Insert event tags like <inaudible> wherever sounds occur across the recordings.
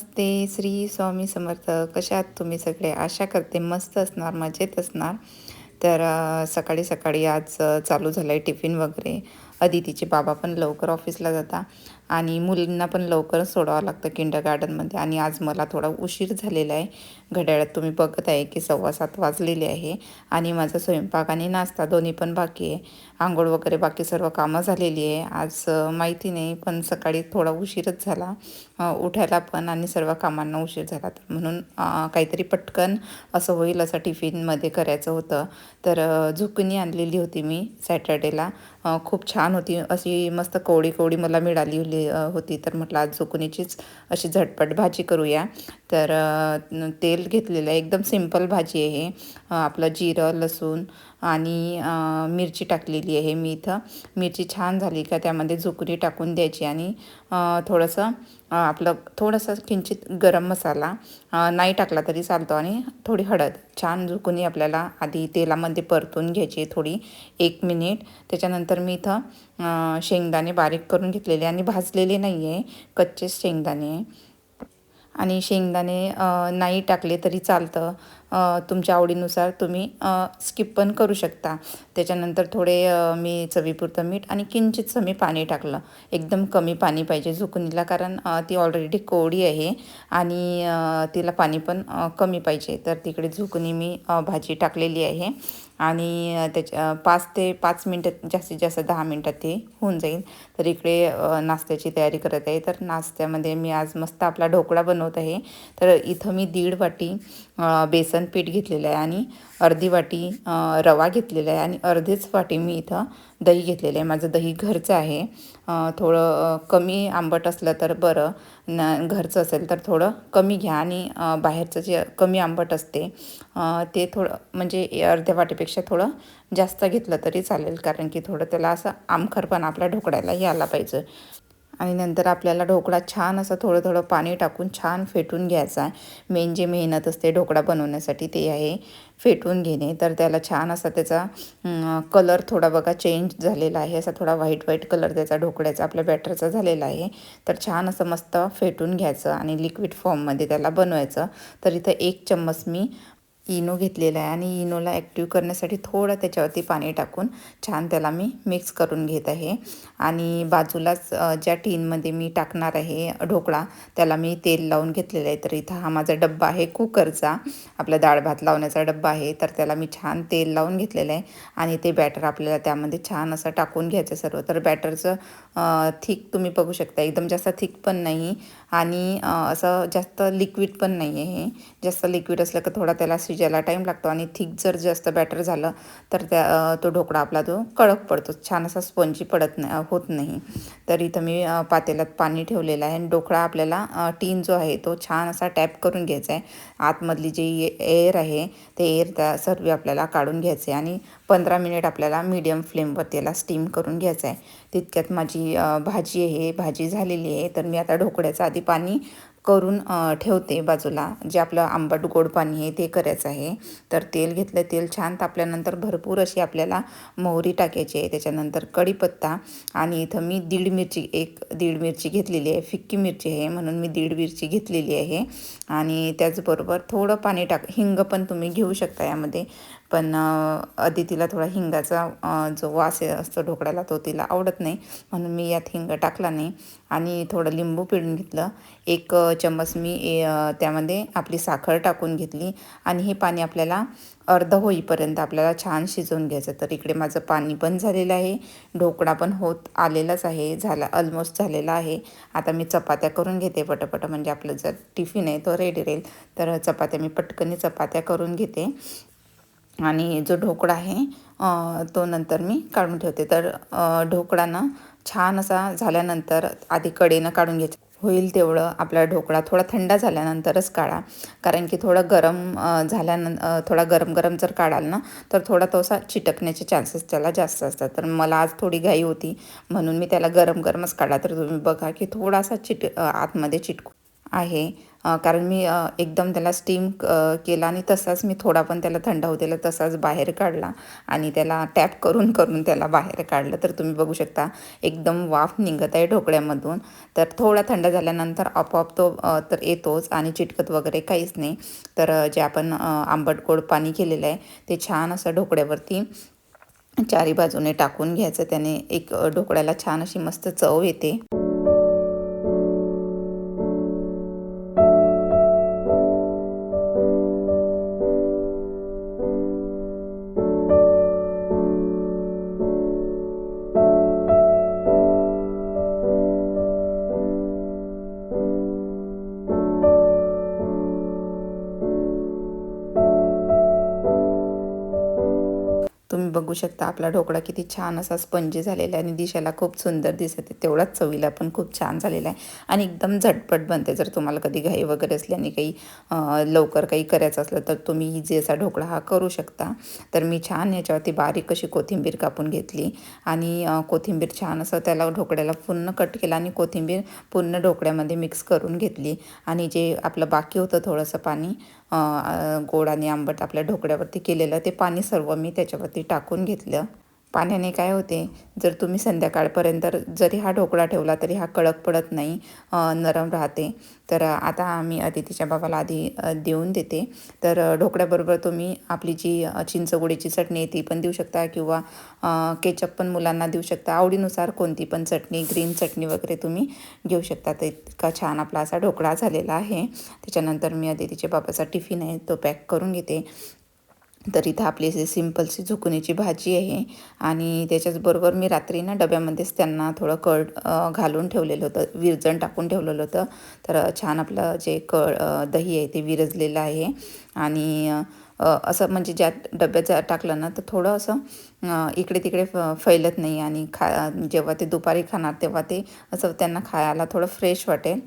नमस्ते श्री स्वामी समर्थ. कशा आहात तुम्ही सगळे? आशा करते मस्त असणार मजेत असणार. तर सकाळी सकाळी आज चालू झालं आहे टिफिन वगैरे. अदितीचे बाबा पण लवकर ऑफिसला जाता आणि मुलींना पण लवकर सोडावं लागतं किंडर गार्डनमध्ये आणि आज मला थोडा उशीर झालेला आहे. घड्याळात तुम्ही बघत आहे की सव्वा सात वाजलेले आहे. आणि माझा स्वयंपाक आणि नाश्ता दोन्ही पण बाकी आहे. आंघोळ वगैरे बाकी सर्व कामं झालेली आहे. आज माहिती नाही पण सकाळी थोडा उशीरच झाला. उठायला पण आणि सर्व कामांना उशीर झाला. तर म्हणून काहीतरी पटकन असं होईल असं टिफिनमध्ये करायचं होतं. तर झुकणी आणलेली होती मी सॅटर्डेला. खूप छान होती. अशी मस्त कोवडी कोवडी मला मिळाली होती. तर म्हटलं आज झुकणीचीच अशी झटपट भाजी करूया. तर तेल घेतलेलं आहे. एकदम सिंपल भाजी आहे आपलं जिरं लसूण आणि मिरची टाकलेली आहे मी इथं. मिरची छान झाली का त्यामध्ये झुकरी टाकून द्यायची आणि थोडंसं आपलं थोडंसं किंचित गरम मसाला नाही टाकला तरी चालतो आणि थोडी हळद. छान झुकूनही आपल्याला आधी तेलामध्ये परतून घ्यायची थोडी एक मिनिट. त्याच्यानंतर मी इथं शेंगदाणे बारीक करून घेतलेले आणि भाजलेले नाही आहे कच्चेच शेंगदाणे आहे. आणि शेंगदाणे नाही टाकले तरी चालतं. तुमच्या आवडीनुसार तुम्ही स्किप पण करू शकता. त्याच्यानंतर थोडे मी चवीपुरतं मीठ आणि किंचितचं मी पाणी टाकलं. एकदम कमी पाणी पाहिजे झुकणीला कारण ती ऑलरेडी कोरडी आहे आणि तिला पाणी पण कमी पाहिजे. तर तिकडे झुकणी मी भाजी टाकलेली आहे. आणि त्याच्या पाच ते पाच मिनटं जास्तीत जास्त दहा मिनटात ते होऊन जाईल. तर इकडे नाश्त्याची तयारी करत आहे. तर नाश्त्यामध्ये मी आज मस्त आपला ढोकळा बनवत आहे. तर इथं मी दीड वाटी बेसन पीठ घेतलेलं आहे आणि अर्धी वाटी रवा घेतलेला आहे आणि अर्धीच वाटी मी इथं दही घेतलेलं आहे. माझं दही घरचं आहे. थोडं कमी आंबट असलं तर बरं न घरचं असेल तर थोडं कमी घ्या आणि बाहेरचं जे कमी आंबट असते ते थोडं म्हणजे अर्ध्या वाटीपेक्षा थोडं जास्त घेतलं तरी चालेल. कारण की थोडं त्याला असं आमखरपण आपल्या ढोकळायला यायला पाहिजे. आणि नंतर आपल्याला ढोकळा छान असं थोडं थोडं पाणी टाकून छान फेटून घ्यायचा मेन जे मेहनत असते ढोकळा बनवण्यासाठी ते आहे फेटून घेणे. तर त्याला छान असा त्याचा कलर थोडा बघा चेंज झालेला आहे. असा थोडा व्हाईट व्हाईट कलर त्याचा ढोकळ्याचा आपल्या बॅटरचा झालेला आहे. तर छान असं मस्त फेटून घ्यायचं आणि लिक्विड फॉर्ममध्ये त्याला बनवायचं. तर इथं एक चम्मच मी इनो घेतलेला आहे आणि इनोला ॲक्टिव्ह करण्यासाठी थोडं त्याच्यावरती पाणी टाकून छान त्याला मी मिक्स करून घेत आहे. आणि बाजूलाच ज्या टीनमध्ये मी टाकणार आहे ढोकळा त्याला मी तेल लावून घेतलेलं आहे. तर इथं हा माझा डब्बा आहे कुकरचा. आपला डाळ भात लावण्याचा डब्बा आहे. तर त्याला मी छान तेल लावून घेतलेलं आहे. आणि ते बॅटर आपल्याला त्यामध्ये छान असं टाकून घ्यायचं सर्व. तर बॅटरचं थिक तुम्ही बघू शकता. एकदम जास्त थिक पण नाही. आणि असं जास्त लिक्विड पण नाही आहे हे. जास्त लिक्विड असलं का थोडा त्याला शिजायला टाईम लागतो आणि थिक जर जास्त बॅटर झालं तर त्या तो ढोकळा आपला तो कडक पडतो. छान असा स्पंजी पडत नाही होत नाही. तर इथं मी पातेल्यात पाणी ठेवलेलं आहे आणि ढोकळा आपल्याला टीन जो आहे तो छान असा टॅप करून घ्यायचा आहे. आतमधली जी एअर आहे ते एअर त्या सर्व आपल्याला काढून घ्यायचे आणि पंधरा मिनिट आपल्याला मीडियम फ्लेमवर त्याला स्टीम करून घ्यायचं आहे. तितक्यात माझी भाजी आहे भाजी झालेली आहे तर मी आता ढोकळ्याचं आधी पाणी करून ठेवते बाजूला. जे आपलं आंबट गोड पाणी आहे ते करायचं आहे. तर तेल घेतलं तेल छान तापल्यानंतर भरपूर अशी आपल्याला मोहरी टाकायची आहे. त्याच्यानंतर कढीपत्ता आणि इथं मी दीड मिरची एक दीड मिरची घेतलेली आहे. फिक्की मिरची आहे म्हणून मी दीड मिरची घेतलेली आहे. आणि त्याचबरोबर थोडं पाणी टाक हिंग पण तुम्ही घेऊ शकता यामध्ये. पण अदितीला थोडा हिंगाचा जो वास असतो ढोकळ्याला तो तिला आवडत नाही. म्हणून मी यात हिंग टाकला नाही. आणि थोडं लिंबू पिळून घेतलं. एक चम्मच मी ए, त्यामध्ये आपली साखर टाकून घेतली. आणि हे पाणी आपल्याला अर्ध होईपर्यंत आपल्याला छान शिजवून घ्यायचं. तर इकडे माझं पाणी पण झालेलं आहे. ढोकळा पण होत आलेलाच आहे. झाला ऑलमोस्ट झालेला आहे. आता मी चपात्या करून घेते पटपट. म्हणजे आपलं जर टिफिन आहे तो रेडी राहील. तर चपात्या मी पटकनी चपात्या करून घेते. आणि जो ढोकळा आहे तो नंतर मी काढून ठेवते. तर ढोकळा ना छान असा झाल्यानंतर आधी कडेनं काढून घ्यायचं. होईल तेवढं आपला ढोकळा थोडा थंड झाल्यानंतरच काढा. कारण की थोडा गरम झाल्यान झाल्यानं थोडा गरम गरम जर काढाल ना तर थोडा तो असा चिटकण्याचे चान्सेस त्याला जास्त असतात. तर मला आज थोडी घाई होती म्हणून मी त्याला गरम गरमच काढा तर तुम्ही बघा की थोडासा चिट आतमध्ये चिटकू आहे. कारण मी एकदम त्याला स्टीम केला आणि तसाच मी थोडा पण त्याला थंड होऊ दिला तसाच बाहेर काढला आणि त्याला टॅप करून करून त्याला बाहेर काढलं. तर तुम्ही बघू शकता एकदम वाफ निघत आहे ढोकळ्यामधून. तर थोडा थंड झाल्यानंतर आपोआप तो तर येतोच आणि चिटकत वगैरे काहीच नाही. तर जे आपण आंबट गोड पाणी केलेलं आहे ते छान असं ढोकळ्यावरती चारी बाजूने टाकून घ्यायचं. त्याने एक ढोकळ्याला छान अशी मस्त चव येते. तुम्ही बघू शकता आपला ढोकळा किती छान असा स्पंजी झालेला आहे आणि दिशेला खूप सुंदर दिसत आहे. तेवढाच चवीला पण खूप छान झालेला आहे. आणि एकदम झटपट बनते. जर तुम्हाला कधी घाई वगैरे असली आणि काही लवकर काही करायचं असलं तर तुम्ही इझी असा ढोकळा हा करू शकता. तर मी छान याच्यावरती बारीक अशी कोथिंबीर कापून घेतली आणि कोथिंबीर छान असं त्याला ढोकळ्याला पूर्ण कट केला आणि कोथिंबीर पूर्ण ढोकळ्यामध्ये मिक्स करून घेतली. आणि जे आपलं बाकी होतं थोडंसं पाणी गोड आणि आंबट आपल्या ढोकळ्यावरती केलेलं ते पाणी सर्व मी त्याच्यावरती टाकून घेतलं. पाण्याने काय होते जर तुम्ही संध्याकाळपर्यंत जरी हा ढोकळा ठेवला तरी हा कडक पडत नाही नरम राहते. तर आता आम्ही अदितीच्या बाबाला आधी देऊन देते. तर ढोकळ्याबरोबर तुम्ही आपली जी चिंचगुडीची चटणी आहे ती पण देऊ शकता किंवा केचप पण मुलांना देऊ शकता. आवडीनुसार कोणती पण चटणी ग्रीन चटणी वगैरे तुम्ही घेऊ शकता. तर इतका छान आपला असा ढोकळा झालेला आहे. त्याच्यानंतर मी अदितीच्या बाबाचा टिफिन आहे तो पॅक करून घेते. तर इथं आपली अशी सिम्पलची झुकणीची भाजी आहे. आणि त्याच्याचबरोबर मी रात्री ना डब्यामध्येच त्यांना थोडं कळ घालून ठेवलेलं होतं. विरजण टाकून ठेवलेलं होतं. तर छान आपलं जे कळ दही आहे ते विरजलेलं आहे. आणि असं म्हणजे ज्या डब्यात जा- टाकलं ना तर थोडं असं इकडे तिकडे फ फैलत नाही. आणि खा जेव्हा ते दुपारी खाणार तेव्हा ते असं त्यांना खायला थोडं फ्रेश वाटेल.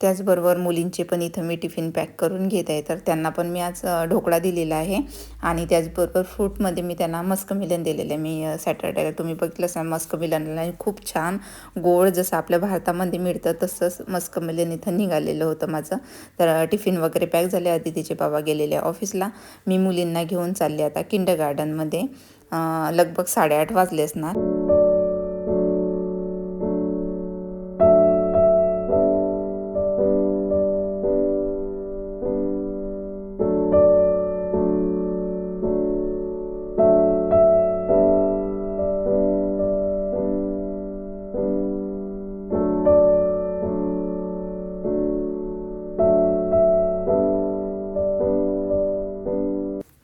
त्याचबरोबर मुलींचे पण इथं मी टिफिन पॅक करून घेत आहे. तर त्यांना पण मी आज ढोकळा दिलेला आहे. आणि त्याचबरोबर फ्रूटमध्ये मी त्यांना मस्क मिलन दिलेलं आहे. मी सॅटर्डेला तुम्ही बघितलं असाल मस्क मिलनला खूप छान गोड जसं आपल्या भारतामध्ये मिळतं तसंच मस्क मिलन इथं निघालेलं होतं माझं. तर टिफिन वगैरे पॅक झाले. अदितीचे बाबा गेलेले ऑफिसला. मी मुलींना घेऊन चालले आता किंड गार्डनमध्ये लगभग साडेआठ वाजले असणार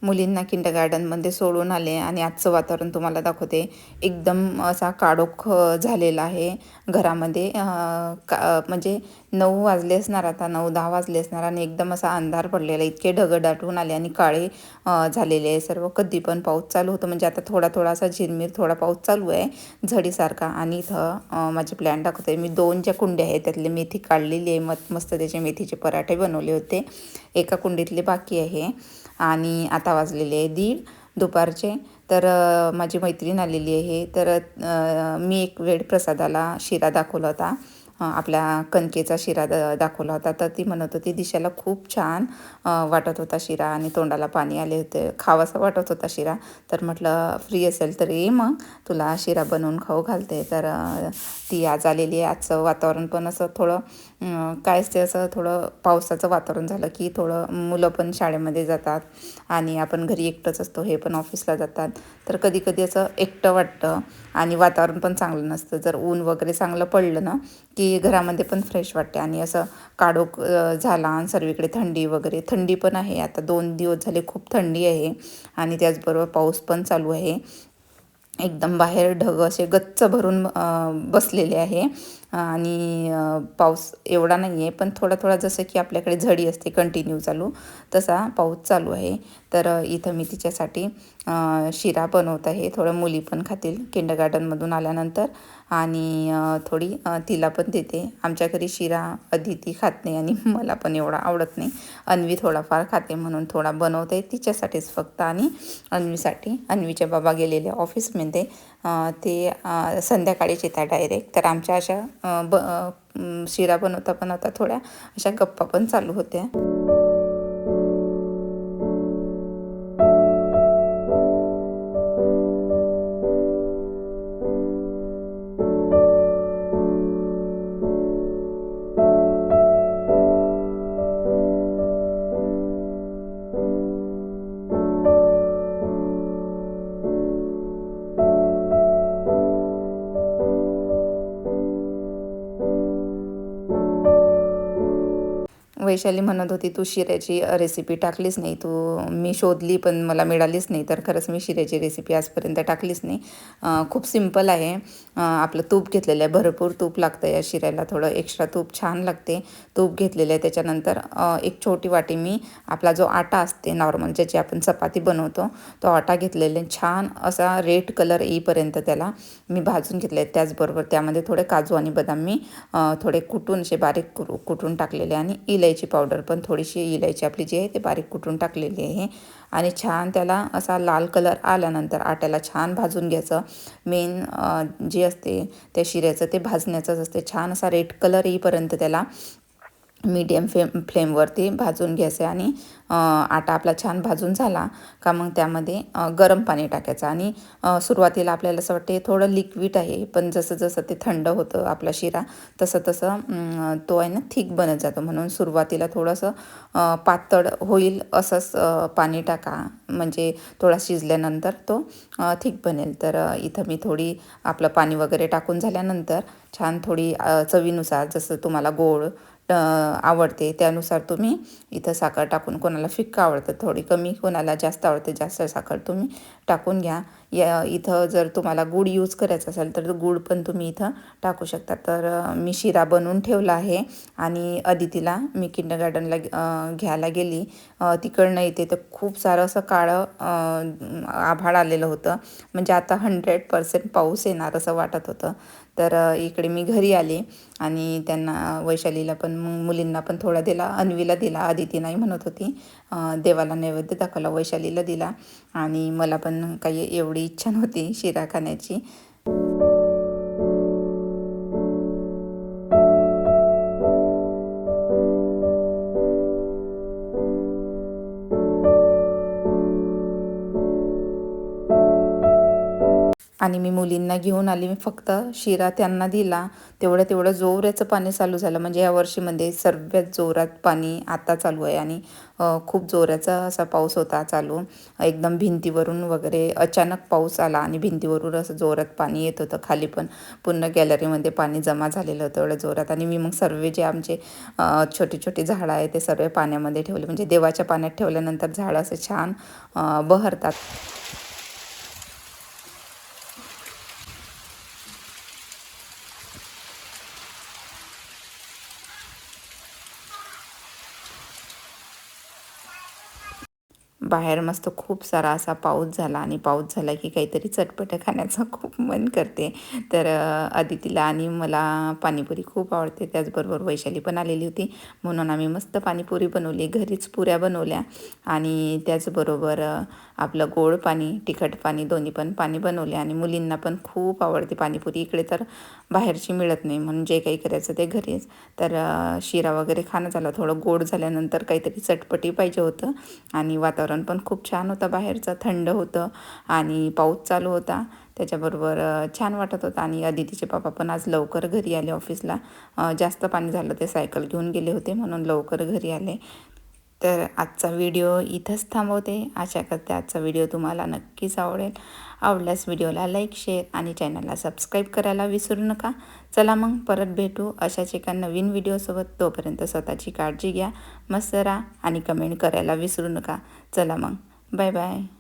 मुलींना किंड गार्डनमध्ये सोडून आले आणि आजचं वातावरण तुम्हाला दाखवते. एकदम असा काळोख झालेला आहे घरामध्ये. का म्हणजे नऊ वाजले असणार आता नऊ दहा वाजले असणार आणि एकदम असा अंधार पडलेला इतके ढगं दाटून आले आणि काळे झालेले आहे सर्व. कधी पण पाऊस चालू होतो. म्हणजे आता थोडा थोडा असा झिरमीर थोडा पाऊस चालू आहे झडीसारखा आणि इथं माझे प्लॅन दाखवते. मी दोन ज्या कुंड्या आहेत त्यातली मेथी काढलेली आहे. मत मस्त त्याचे मेथीचे पराठे बनवले होते. एका कुंडीतले बाकी आहे. आणि आता वाजलेले आहे दीड दुपारचे. तर माझी मैत्रीण आलेली आहे. तर मी एक वेळ प्रसादाला शिरा दाखवला होता. आपल्या कणकेचा शिरा द दाखवला होता. तर ती म्हणत होती दिशाला खूप छान वाटत होता शिरा आणि तोंडाला पाणी आले होते. खावासा वाटत होता शिरा. तर म्हटलं फ्री असेल तर ये मग तुला शिरा बनवून खाऊ घालते. तर ती आज आलेली आहे. आजचं वातावरण पण असं थोडं काय असते असं थोडं पावसाचं वातावरण झालं की थोडं मुलं पण शाळेमध्ये जातात आणि आपण घरी एकटंच असतो हे पण ऑफिसला जातात. तर कधी कधी असं एकटं वाटतं. आणि वातावरण पण चांगलं नसतं. जर ऊन वगैरे चांगलं पडलं ना की घरामध्ये पण फ्रेश वाटते. आणि असं काळोख झाला आणि सर्वीकडे थंडी वगैरे. थंडी पण आहे. आता दोन दिवस झाले खूप थंडी आहे. आणि त्याचबरोबर पाऊस पण चालू आहे. एकदम बाहेर ढग असे गच्च भरून बसलेले आहे. आणि पाऊस एवढा नाही आहे पण थोडा थोडा जसं की आपल्याकडे झडी असते कंटिन्यू चालू तसा पाऊस चालू आहे. तर इथं मी तिच्यासाठी शिरा बनवत आहे. थोडं मुली पण खातील. किंडर गार्डनमधून आल्यानंतर आणि थोडी तिला पण देते. आमच्या घरी शिरा अदिती खात नाही आणि <laughs> मला पण एवढा आवडत नाही. अन्वी थोडाफार खाते म्हणून थोडा बनवते तिच्यासाठीच फक्त आणि अन्वीसाठी. अन्वीचे बाबा गेलेले ऑफिसमध्ये. ते संध्याकाळीच येतात डायरेक्ट. तर आमच्या अशा ब शिरा बनवता बनवता थोड्या अशा गप्पा पण चालू होत्या. वैशाली म्हणत होती तू शिऱ्याची रेसिपी टाकलीच नाही. तू मी शोधली पण मला मिळालीच नाही. तर खरंच मी शिऱ्याची रेसिपी आजपर्यंत टाकलीच नाही. खूप सिंपल आहे. आपलं तूप घेतलेलं आहे. भरपूर तूप लागतं या शिऱ्याला. थोडं एक्स्ट्रा तूप छान लागते. तूप घेतलेलं आहे. त्याच्यानंतर एक छोटी वाटी मी आपला जो आटा असते नॉर्मल ज्याची आपण चपाती बनवतो तो आटा घेतलेला आहे. छान असा रेड कलर येईपर्यंत त्याला मी भाजून घेतले आहे. त्याचबरोबर त्यामध्ये थोडे काजू आणि बदाम मी थोडे कुटून असे बारीक कुटून टाकलेले आणि इलायची पावडर पण थोडीशी इलायची आपली जी आहे ते बारीक कुटून टाकलेली आहे. आणि छान त्याला असा लाल कलर आल्यानंतर आट्याला छान भाजून घ्यायचं. मेन जे असते त्या शिऱ्याचं ते भाजण्याचंच असते. छान असा रेड कलर येईपर्यंत त्याला मीडियम फ्लेम फ्लेमवरती भाजून घ्यायचं आणि आटा आपला छान भाजून झाला का मग त्यामध्ये गरम पाणी टाकायचं. आणि सुरुवातीला आपल्याला असं वाटते थोडं लिक्विड आहे पण जसं जसं ते थंड होतं आपला शिरा तसं तसं तो आहे ना थिक बनत जातो. म्हणून सुरुवातीला थोडंसं पातळ होईल असंच पाणी टाका. म्हणजे थोडा शिजल्यानंतर तो थिक बनेल. तर इथं मी थोडी आपलं पाणी वगैरे टाकून झाल्यानंतर छान थोडी चवीनुसार जसं तुम्हाला गोड आवडते. त्यानुसार तुम्ही इथं साखर टाकून कोणाला फिक्का आवडतं थोडी कमी कोणाला जास्त आवडते जास्त साखर तुम्ही टाकून घ्या. या इथं जर तुम्हाला गूळ यूज करायचं असेल तर गूळ पण तुम्ही इथं टाकू शकता. तर मी शिरा बनवून ठेवला आहे आणि अदितीला मी किंडर गार्डनला घ्यायला गेली. तिकडनं येते तर खूप सारं असं काळं आभाळ आलेलं होतं. म्हणजे आता हंड्रेड पर्सेंट पाऊस येणार असं वाटत होतं. तर इकडे मी घरी आले आणि त्यांना वैशालीला पण मग मुलींना पण थोडा दिला अन्वीला दिला. अदिती नाही म्हणत होती. देवाला नैवेद्य दाखवला वैशालीला दिला आणि मला पण काही एवढी इच्छा नव्हती शिरा खाण्याची. आणि मी मुलींना घेऊन आली. मी फक्त शिरा त्यांना दिला. तेवढं तेवढं जोराचं पाणी चालू झालं. म्हणजे या वर्षीमध्ये सर्वात जोरात पाणी आता चालू आहे आणि खूप जोराचा असा पाऊस होता चालू. एकदम भिंतीवरून वगैरे अचानक पाऊस आला आणि भिंतीवरून असं जोरात पाणी येत होतं. खाली पण पूर्ण गॅलरीमध्ये पाणी जमा झालेलं होतं एवढं जोरात. आणि मी मग सर्व जे आमचे छोटे छोटे झाडं आहे ते सर्व पाण्यामध्ये ठेवले. म्हणजे देवाच्या पाण्यात ठेवल्यानंतर झाडं असं छान बहरतात. बाहेर मस्त खूप सारा असा पाऊस झाला आणि पाऊस झाला की काहीतरी चटपटं खाण्याचं खूप मन करते. तर अदितीला आणि मला पाणीपुरी खूप आवडते. त्याचबरोबर वैशाली पण आलेली होती. म्हणून आम्ही मस्त पाणीपुरी बनवली. घरीच पुऱ्या बनवल्या. आणि त्याचबरोबर आपलं गोड पाणी तिखट पाणी दोन्ही पण पाणी बनवले आणि मुलींना पण खूप आवडते पाणीपुरी. इकडे तर बाहेरची मिळत नाही म्हणून जे काही करायचं ते घरीच. तर शिरा वगैरे खाणं झालं थोडं गोड झाल्यानंतर काहीतरी चटपटी पाहिजे होतं आणि वातावरण पण खूप छान होतं. बाहेरचं थंड होतं आणि पाऊस चालू होता. त्याच्याबरोबर छान वाटत होतं आणि अदितीचे पापा पण आज लवकर घरी आले ऑफिसला. जास्त पाणी झालं ते सायकल घेऊन गेले होते म्हणून लवकर घरी आले. तर आजचा व्हिडिओ इथंच थांबवते. आशा करते आजचा व्हिडिओ तुम्हाला नक्कीच आवडेल. आवडल्यास व्हिडिओला लाईक शेअर आणि चॅनलला सबस्क्राईब करायला विसरू नका. चला मग परत भेटू. अशाच एका नवीन व्हिडिओसोबत तोपर्यंत स्वतःची काळजी घ्या. मस्त राहा आणि कमेंट करायला विसरू नका. चला मग. Bye bye.